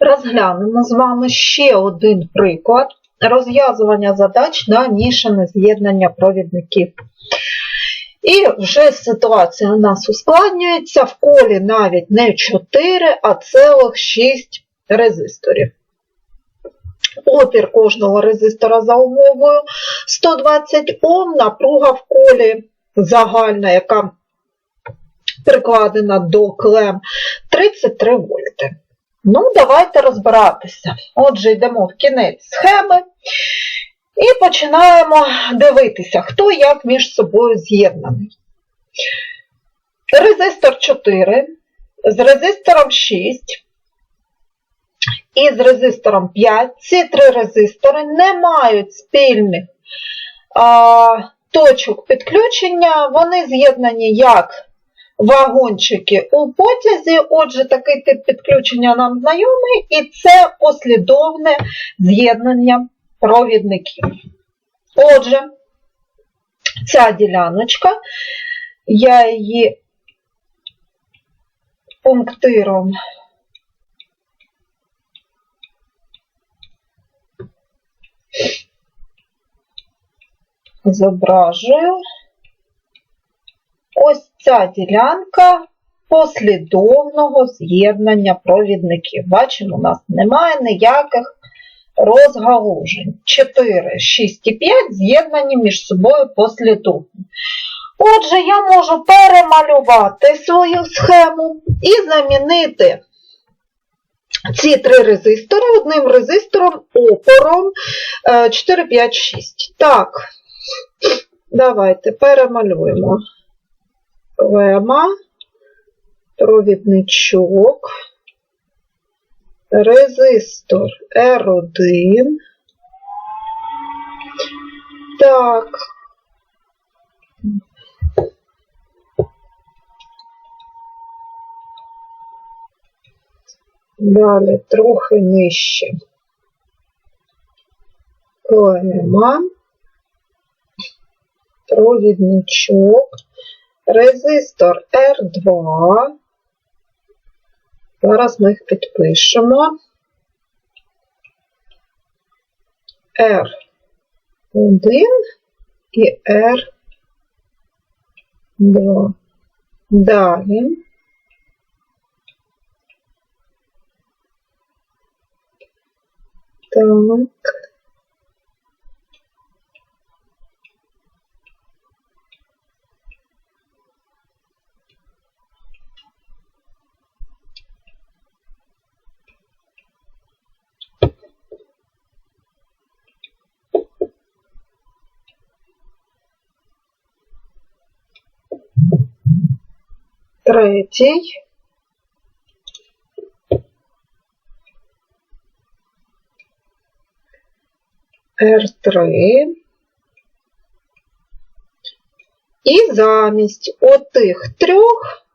Розглянемо з вами ще один приклад розв'язування задач на мішане з'єднання провідників. І вже ситуація у нас ускладнюється, в колі навіть не 4, а цілих 6 резисторів. Опір кожного резистора за умовою 120 Ом, напруга в колі загальна, яка прикладена до клем 33 вольти. Ну, давайте розбиратися. Отже, йдемо в кінець схеми і починаємо дивитися, хто як між собою з'єднаний. Резистор 4 з резистором 6 і з резистором 5. Ці три резистори не мають спільних а, точок підключення, вони з'єднані як вагончики у потязі. Отже, такий тип підключення нам знайомий, і це послідовне з'єднання провідників. Отже, ця діляночка, я її пунктиром зображую. Ось ця ділянка послідовного з'єднання провідників. Бачимо, у нас немає ніяких розгалужень. 4, 6 і 5 з'єднані між собою послідовно. Отже, я можу перемалювати свою схему і замінити ці три резистори одним резистором опором 4, 5, 6. Так, давайте перемалюємо. Лема, провідничок, резистор R1. Так. Далі трохи нижче. Клема, провідничок, резистор R2. Зараз ми їх підпишемо. R1 і R2. Далі. Так. Третій. R3. І замість отих трьох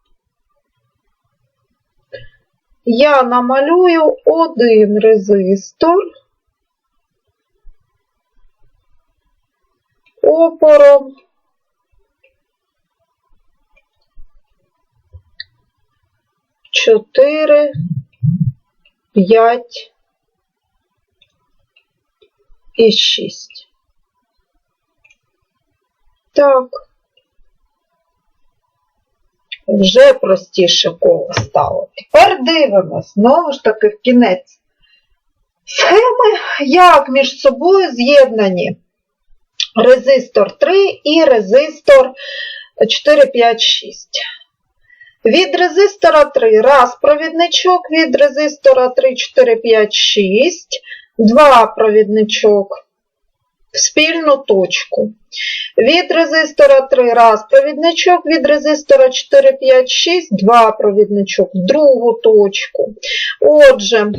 я намалюю один резистор опором чотири, п'ять і шість. Так. Вже простіше коло стало. Тепер дивимось, знову ж таки, в кінець. Схеми, як між собою з'єднані резистор 3 і резистор 4, 5, 6. Від резистора 3 раз провідничок, від резистора 3, 4, 5, 6, 2 провідничок в спільну точку. Від резистора 3 раз провідничок, від резистора 4, 5, 6, 2 провідничок в другу точку. Отже,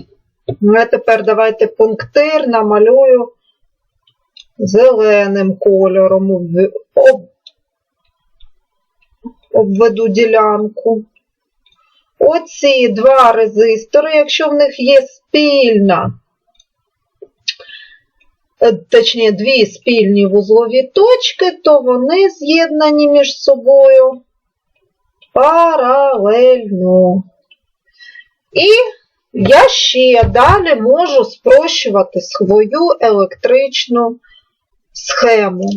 я тепер давайте пунктир намалюю зеленим кольором, обведу ділянку. Оці два резистори, якщо в них є спільна, е, точніше, дві спільні вузлові точки, то вони з'єднані між собою паралельно. І я ще далі можу спрощувати свою електричну схему.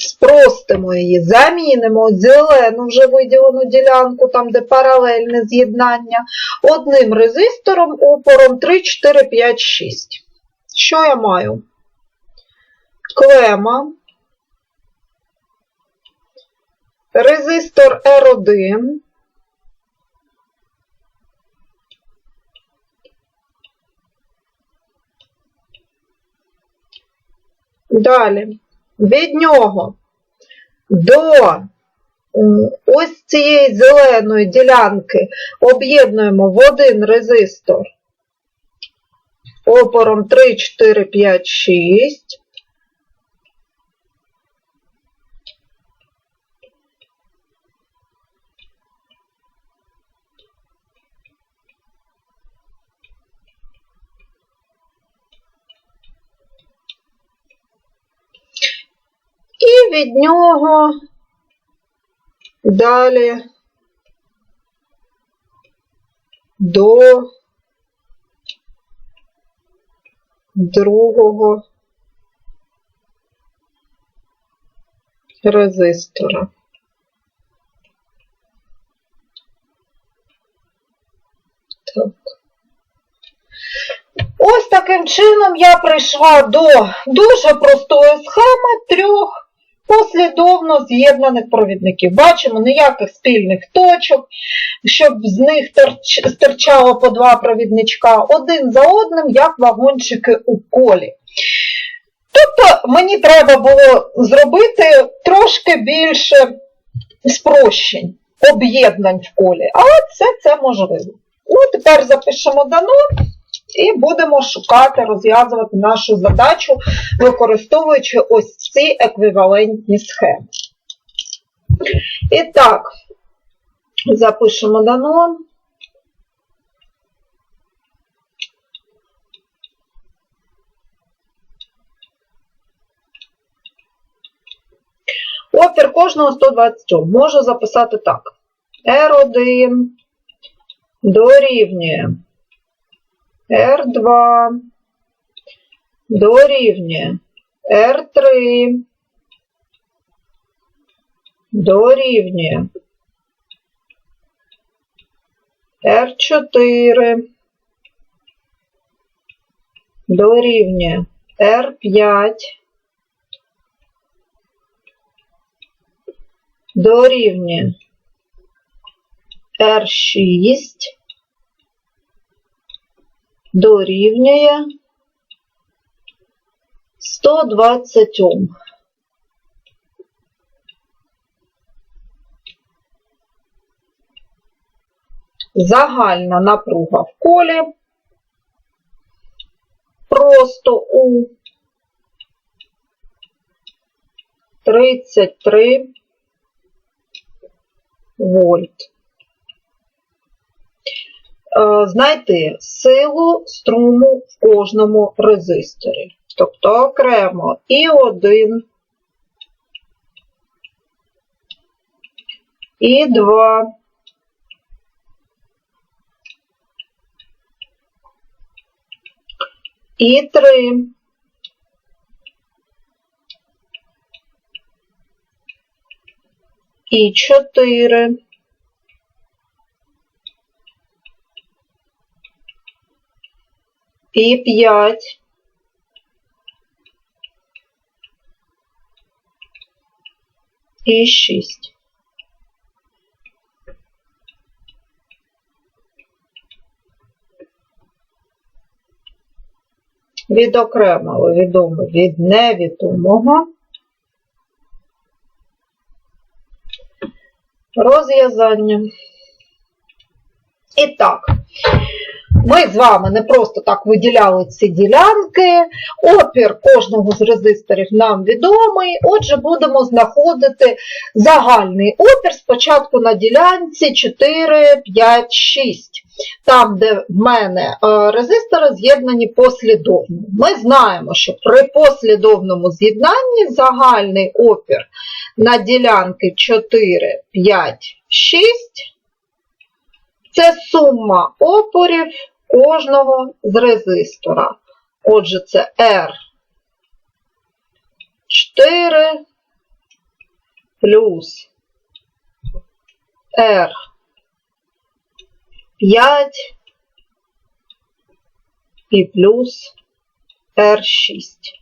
Спростимо її, замінимо зелену вже виділену ділянку, там де паралельне з'єднання, одним резистором опором 3, 4, 5, 6. Що я маю? Клема, резистор R1, Далі, від нього до ось цієї зеленої ділянки об'єднуємо в один резистор опором 3, 4, 5, 6. І від нього. Далі. До другого резистора. Ось таким чином я прийшла до дуже простої схеми трьох послідовно з'єднаних провідників. Бачимо ніяких спільних точок, щоб з них стирчало по два провідничка один за одним, як вагончики у колі. Тобто мені треба було зробити трошки більше спрощень, об'єднань в колі, але це, це можливо. Ну, тепер запишемо дано і будемо шукати, розв'язувати нашу задачу, використовуючи ось ці еквівалентні схеми. І так, запишемо дано. Опір кожного 120 Ом. Можу записати так. R1 дорівнює R2 дорівнює. R3 дорівнює. R4 дорівнює. R5 дорівнює. R6 дорівнює 120 Ом. Загальна напруга в колі просто у 33 вольт. Е, знайти силу струму в кожному резисторі. Тобто окремо. І 1, і 2, і 3, і 4, і 5, і 6. Відокремили відоме від невідомого. Розв'язання. І так, ми з вами не просто так виділяли ці ділянки, опір кожного з резисторів нам відомий, отже, будемо знаходити загальний опір спочатку на ділянці 4, 5, 6. Там, де в мене е, резистори з'єднані послідовно. Ми знаємо, що при послідовному з'єднанні загальний опір на ділянки 4, 5, 6 це сума опорів кожного з резистора. Отже, це R 4 плюс R 5 і плюс R6.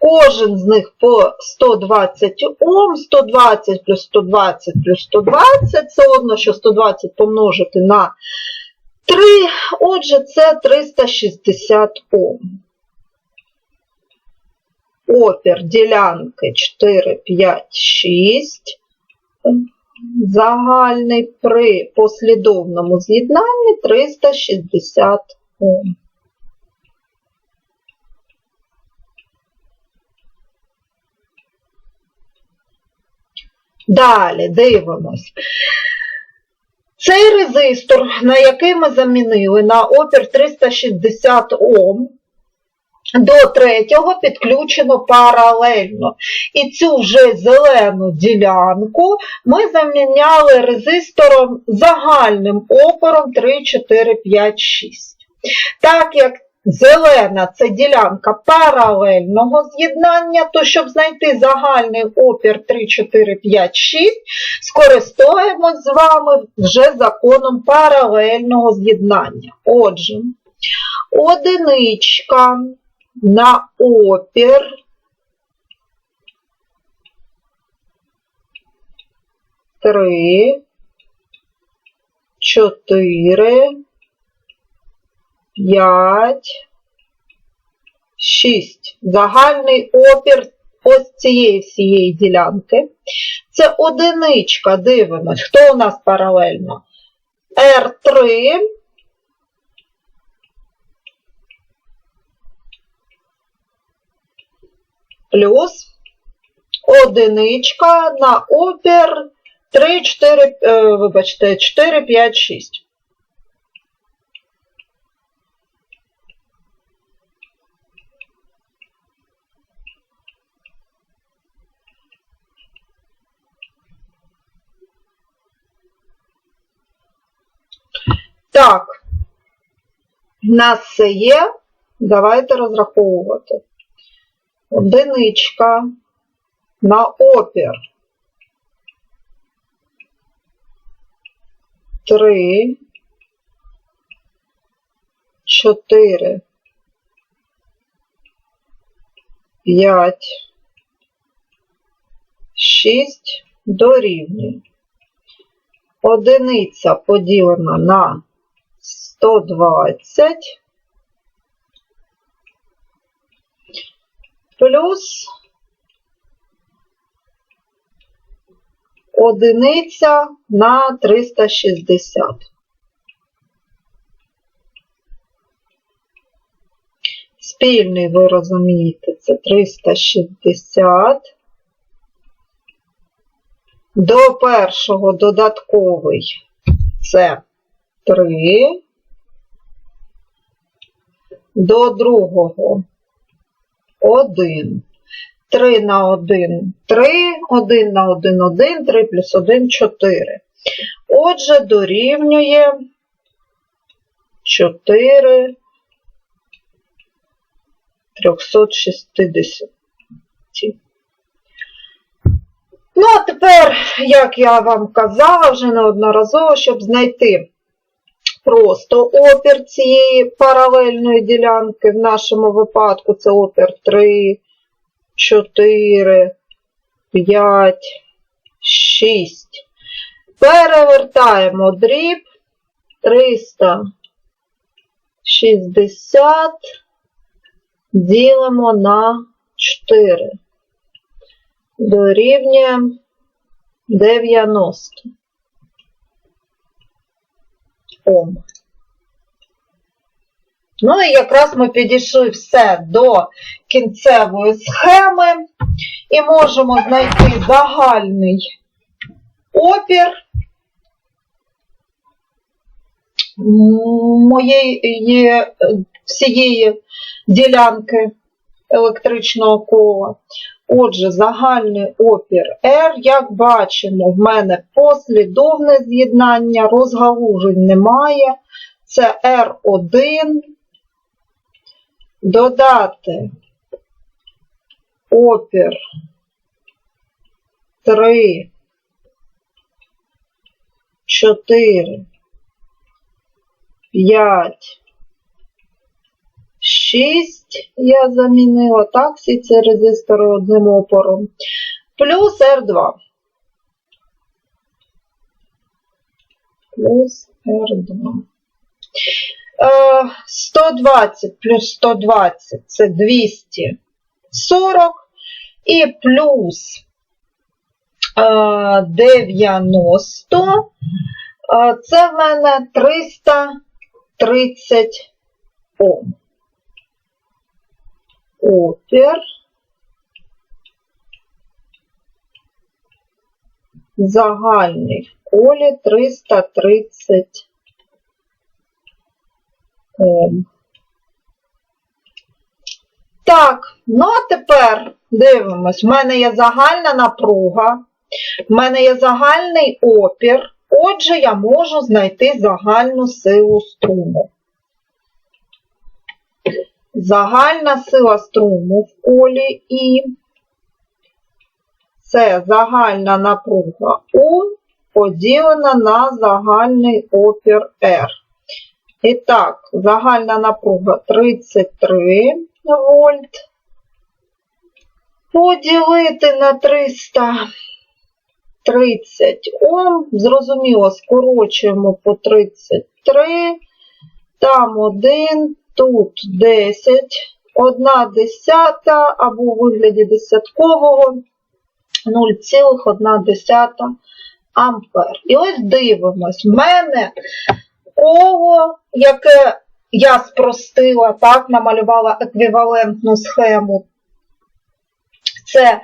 Кожен з них по 120 Ом, 120 плюс 120 плюс 120, це одно, що 120 помножити на 3, отже, це 360 Ом. Опір ділянки 4, 5, 6. Загальний при послідовному з'єднанні 360 Ом. Далі дивимось. Цей резистор, на який ми замінили на опір 360 Ом, до третього підключено паралельно. І цю вже зелену ділянку ми заміняли резистором загальним опором 3, 4, 5, 6. Так як Зелена це ділянка паралельного з'єднання, то щоб знайти загальний опір 3, 4, 5, 6, скористаємось з вами вже законом паралельного з'єднання. Отже, одиничка на опір три, чотири. 5, 6. Загальний опір ось цієї всієї ділянки. Це одиничка, дивимось, хто у нас паралельно? R3 плюс одиничка на опір 3, 4, вибачте, 4, 5, 6. Так, в нас все є. Давайте розраховувати. Одиничка на опір. Три, чотири, п'ять, шість дорівнює. Одиниця поділена на 120 плюс одиниця на 360. Спільний, ви розумієте, це 360. До першого додатковий це 3. До другого 1. 3 на 1 3, 1 на 1 1, 3 плюс 1 4. Отже, дорівнює 4 360. Ну, а тепер, як я вам казала вже неодноразово, щоб знайти просто опір цієї паралельної ділянки, в нашому випадку це опір 3, 4, 5, 6. Перевертаємо дріб 360, ділимо на 4 дорівнює 90 Ом. Ну і якраз ми підійшли все до кінцевої схеми і можемо знайти загальний опір моєї всієї ділянки електричного кола. Отже, загальний опір R, як бачимо, в мене послідовне з'єднання, розгалужень немає. це R1, додати опір 3, 4, 5, 6 я замінила, так, всі ці резистори одним опором, плюс R2. Плюс R2. Е, 120 плюс 120 це 240 і плюс е, 90 е, це в мене 330 Ом. Опір. Загальний в колі 330 Ом. Так, ну а тепер дивимось. В мене є загальна напруга, в мене є загальний опір. Отже, я можу знайти загальну силу струму. Загальна сила струму в колі І це загальна напруга У поділена на загальний опір R. І так, загальна напруга 33 вольт. Поділити на 330 Ом. Зрозуміло, скорочуємо по 33. Там 1, тут 10, 1 десята або у вигляді десяткового 0,1 ампер. І ось дивимось, в мене коло, яке я спростила, так, намалювала еквівалентну схему. Це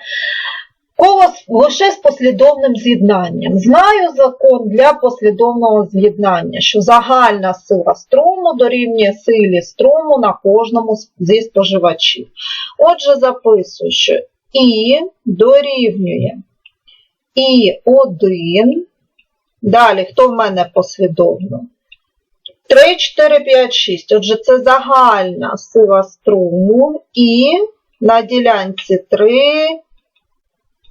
коло лише з послідовним з'єднанням. Знаю закон для послідовного з'єднання, що загальна сила струму дорівнює силі струму на кожному зі споживачів. Отже, записую, що І дорівнює І1. Далі, хто в мене послідовно? 3, 4, 5, 6. Отже, це загальна сила струму і на ділянці 3,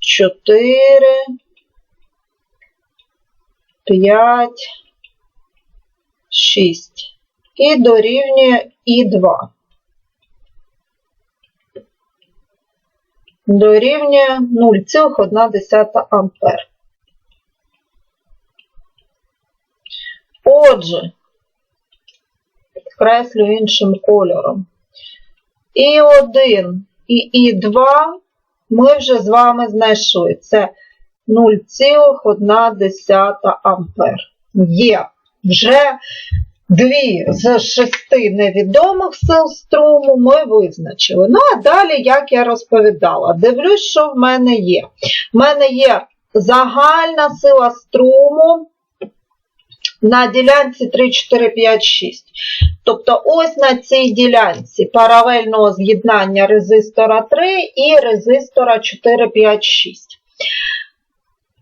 4, 5, 6. І дорівнює І2. Дорівнює 0,1 ампер. Отже, підкреслю іншим кольором. І1 і І2 ми вже з вами знайшли. Це 0,1 ампер. Є вже дві з шести невідомих сил струму ми визначили. Ну, а далі, як я розповідала, дивлюсь, що в мене є. В мене є загальна сила струму на ділянці 3, 4, 5, 6. Тобто ось на цій ділянці паралельного з'єднання резистора 3 і резистора 4, 5, 6.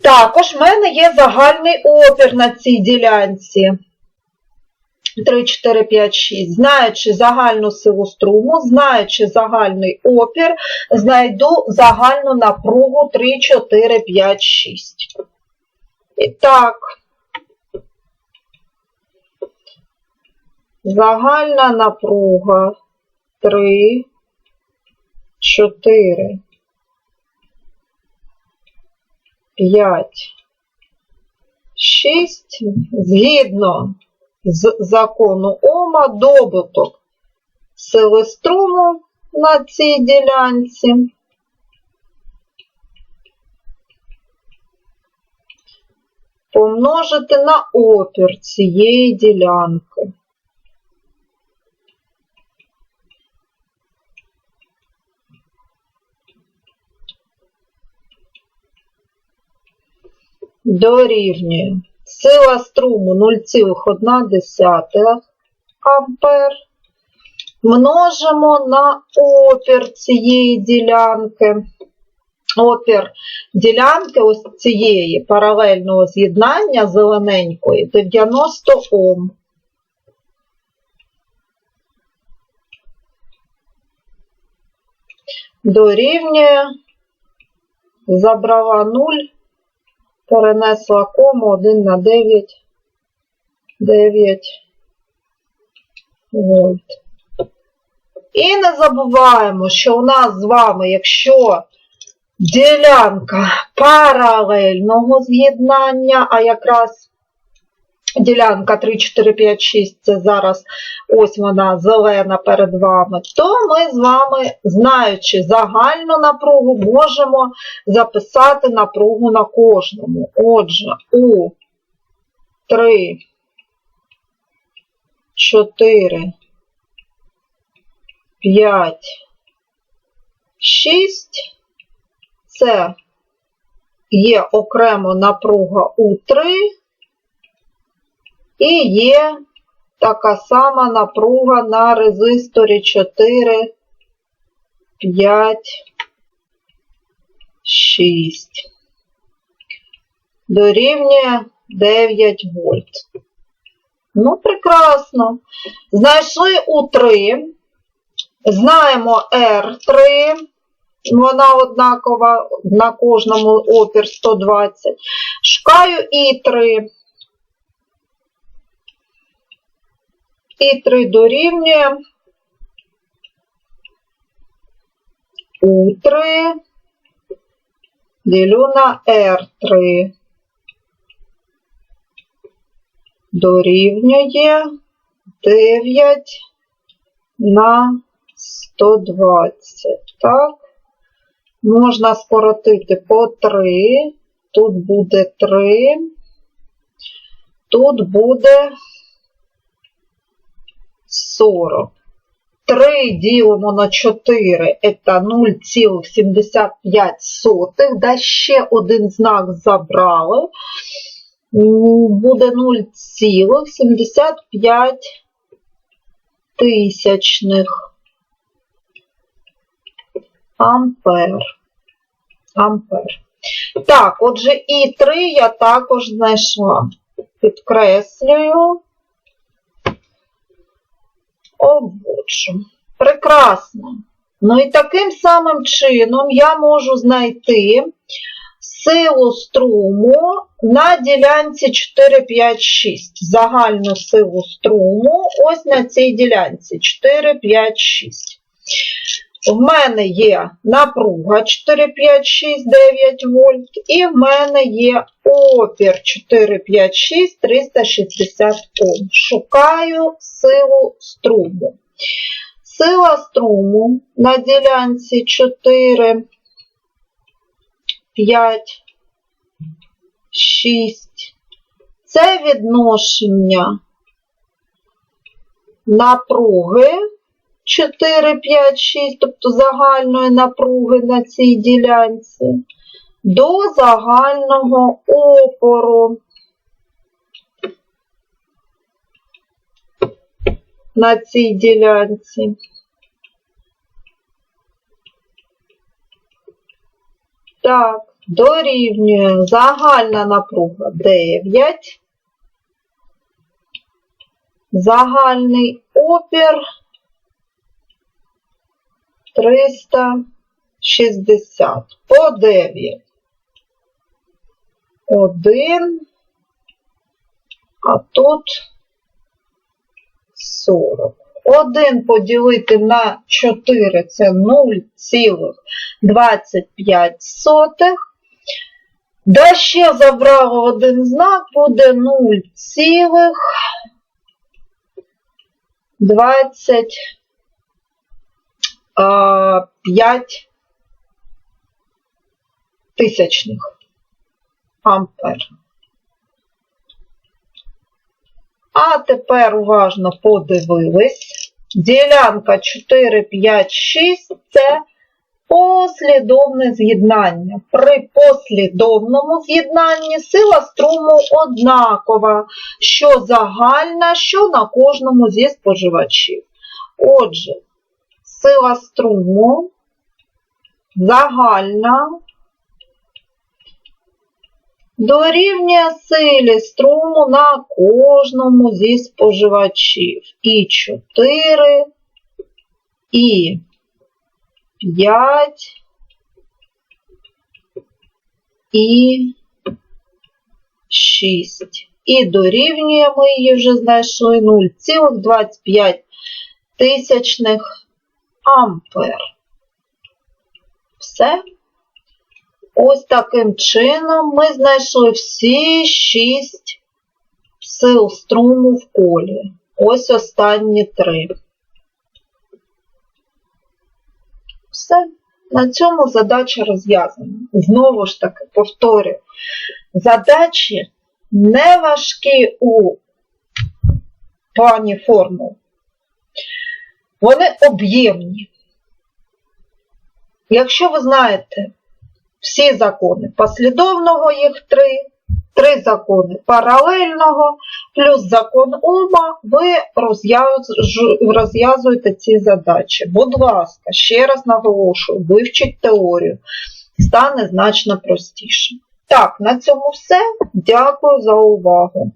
Також в мене є загальний опір на цій ділянці. 3, 4, 5, 6. Знаючи загальну силу струму, знаючи загальний опір, знайду загальну напругу 3, 4, 5, 6. І так, загальна напруга 3, 4, 5, 6. Згідно з закону Ома добуток сили струму на цій ділянці. Помножити на опір цієї ділянки. дорівнює сила струму 0,1 ампер. Множимо на опір цієї ділянки. Опір ділянки ось цієї паралельного з'єднання зелененької 90 Ом. Дорівнює забрала 0 перенесла кому 1 на 9, 9 вольт. І не забуваємо, що у нас з вами, якщо ділянка паралельного з'єднання, а якраз ділянка 3, 4, 5, 6, це зараз ось вона зелена перед вами, то ми з вами, знаючи загальну напругу, можемо записати напругу на кожному. Отже, у 3, 4, 5, 6 це є окремо напруга У3 і є така сама напруга на резисторі 4, 5, 6. Дорівнює 9 вольт. Ну, прекрасно. Знайшли У3. Знаємо R3, вона однакова на кожному опір 120. Шукаю І3. І3 дорівнює У3 ділю на R3. Дорівнює 9 на 120. Так. Можна скоротити по 3. Тут буде 3. Тут буде 40. 3 ділимо на 4 це 0,75. Да ще один знак забрали. Буде 0,75 тисячних ампер. Ампер. Так, отже, і 3 я також знайшла. Підкреслюю. Обводжу. Прекрасно. Ну і таким самим чином я можу знайти силу струму на ділянці 4, 5, 6. Загальну силу струму ось на цій ділянці 4, 5, 6. В мене є напруга 4, 5, 6, 9 вольт, і в мене є опір 4, 5, 6, 360 Ом. Шукаю силу струму. Сила струму на ділянці 4, 5, 6. Це відношення напруги 4, 5, 6, тобто загальної напруги на цій ділянці, до загального опору на цій ділянці. Так, дорівнює загальна напруга 9, загальний опір 360 по 9. 1, а тут 40. 1 поділити на 4 це 0,25. Да ще забрали один знак, буде 0,25 тисячних ампер. А тепер уважно подивились. Ділянка 4, 5, 6 це послідовне з'єднання. При послідовному з'єднанні сила струму однакова, що загальна, що на кожному зі споживачів. Отже, сила струму загальна дорівнює силі струму на кожному зі споживачів. І 4, і 5 і 6. І дорівнює, ми її вже знайшли 0,25 тисячних ампер. Все. Ось таким чином ми знайшли всі 6 сил струму в колі. Ось останні три. Все. На цьому задача розв'язана. Знову ж таки, повторюю, задачі не важкі у плані формул. Вони об'ємні. Якщо ви знаєте всі закони послідовного, їх три, три закони паралельного, плюс закон Ома, ви розв'язуєте ці задачі. Будь ласка, ще раз наголошую, вивчіть теорію, стане значно простіше. Так, на цьому все. Дякую за увагу.